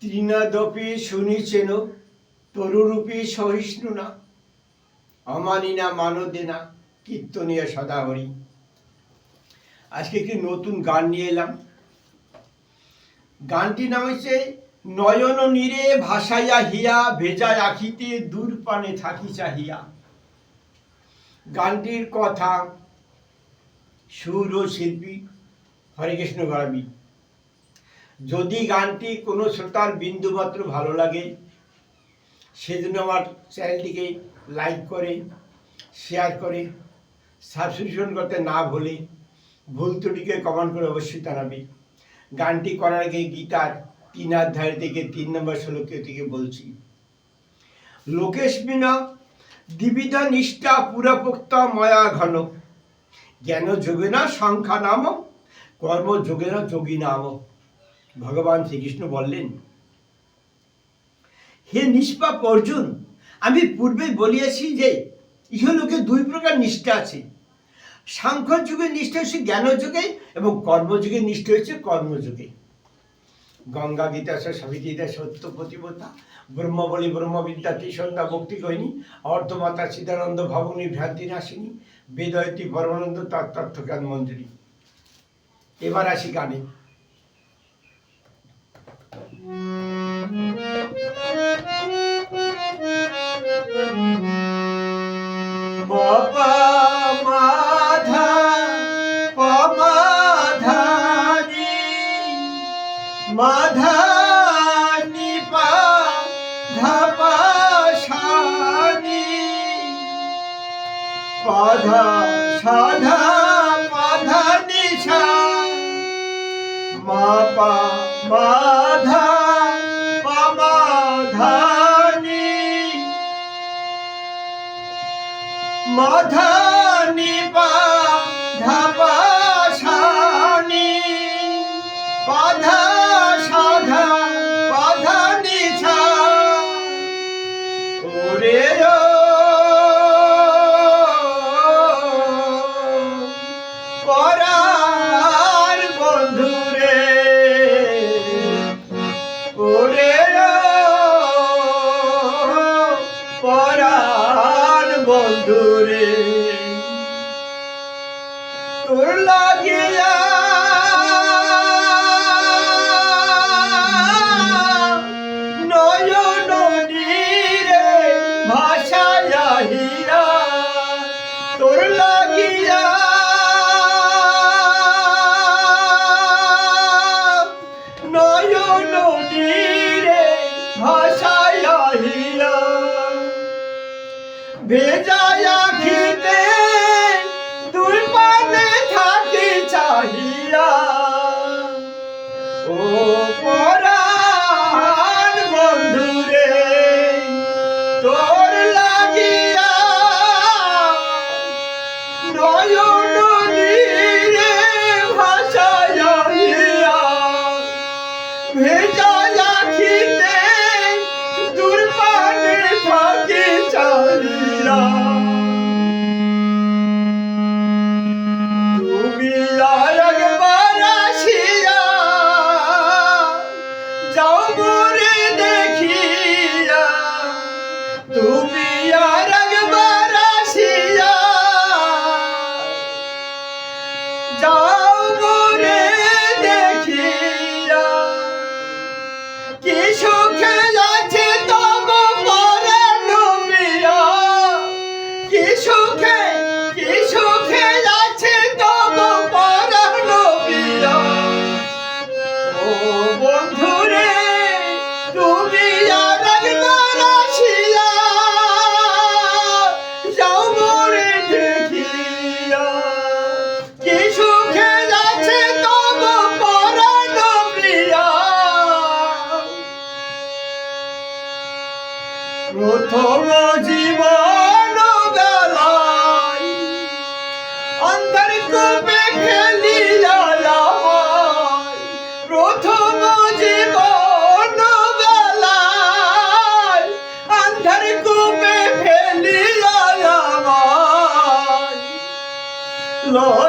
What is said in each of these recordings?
তৃণাদপি শুনিছেন, তরুরূপী সহিষ্ণু না। অমানি না, মানদে না কীর্তনীয় সদাহরি। আজকে একটি নতুন গান নিয়ে এলাম। গানটি নাম হচ্ছে নয়ন নীরে ভাসাইয়া হিয়া, ভেজা আখিতে দূর পানে থাকি চাহিয়া। গানটির কথা সুর ও শিল্পী হরেকৃষ্ণ গড়াবি যদি গানটি কোনো শ্রোতার বিন্দুমাত্র ভালো লাগে, সেজন্য আমার চ্যানেলটিকে লাইক করে, শেয়ার করে, সাবস্ক্রিপশন করতে না ভুলে ভুল ত্রুটিকে কমেন্ট করে অবশ্যই জানাবে। গানটি করার আগে গীতার তিন অধ্যায় থেকে তিন নম্বর শ্লোক থেকে বলছি। লোকেশ বিনা দ্বিবিধা নিষ্ঠা পুরাপোক্তা ময়া ঘন জ্ঞান যোগে না সংখ্যা নাম কর্ম যোগে না যোগী নাম। ভগবান শ্রীকৃষ্ণ বললেন, হে নিষ্পাপ অর্জুন, আমি পূর্বেই বলিয়াছি যে ইহলোকে দুই প্রকার নিষ্ঠা আছে। সাংখ্য যুগের নিষ্ঠা হচ্ছে জ্ঞান যুগে এবং কর্মযুগের নিষ্ঠা হচ্ছে কর্মযুগে গঙ্গা, গীতা সবিতা সত্য প্রতিবতা ব্রহ্মবলী ব্রহ্মবিদ্যা ত্রিসন্ধ্যা ভক্তি কহিনী অর্ধমাতা সিদ্ধানন্দ ভবনী ভ্রান্তি নাশিনী, বেদয়তী পরমানন্দ তার তত্ত্বজ্ঞান মঞ্জুরি। এবার আসি গানে। Thank you. তোর লাগিয়া। নয়ন নীরে ভাষায়া হীরা তোর লাগিয়া। নয়ন নীরে ভাষায়া হীরা। ভেজায়া খিতে চাহিয়া ও Lord.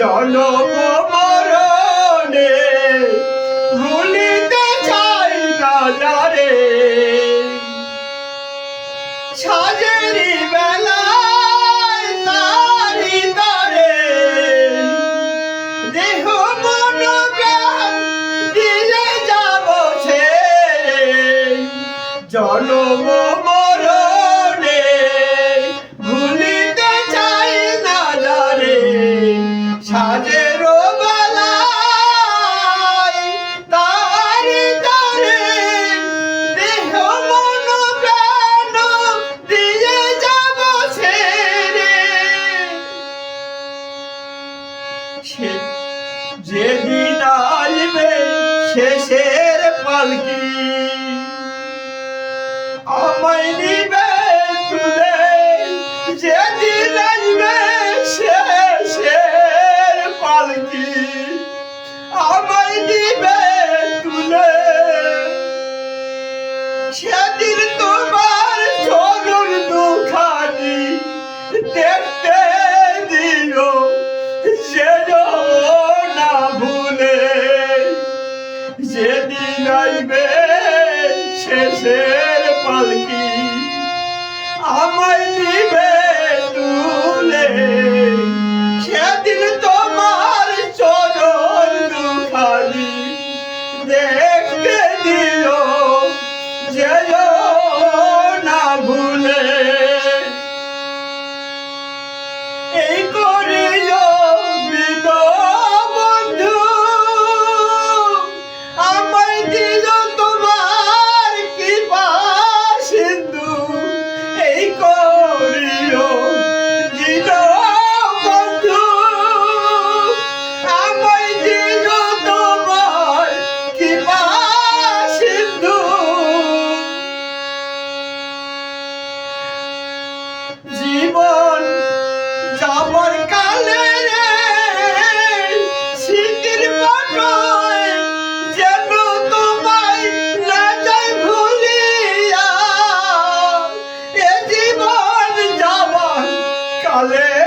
জনম 哎，de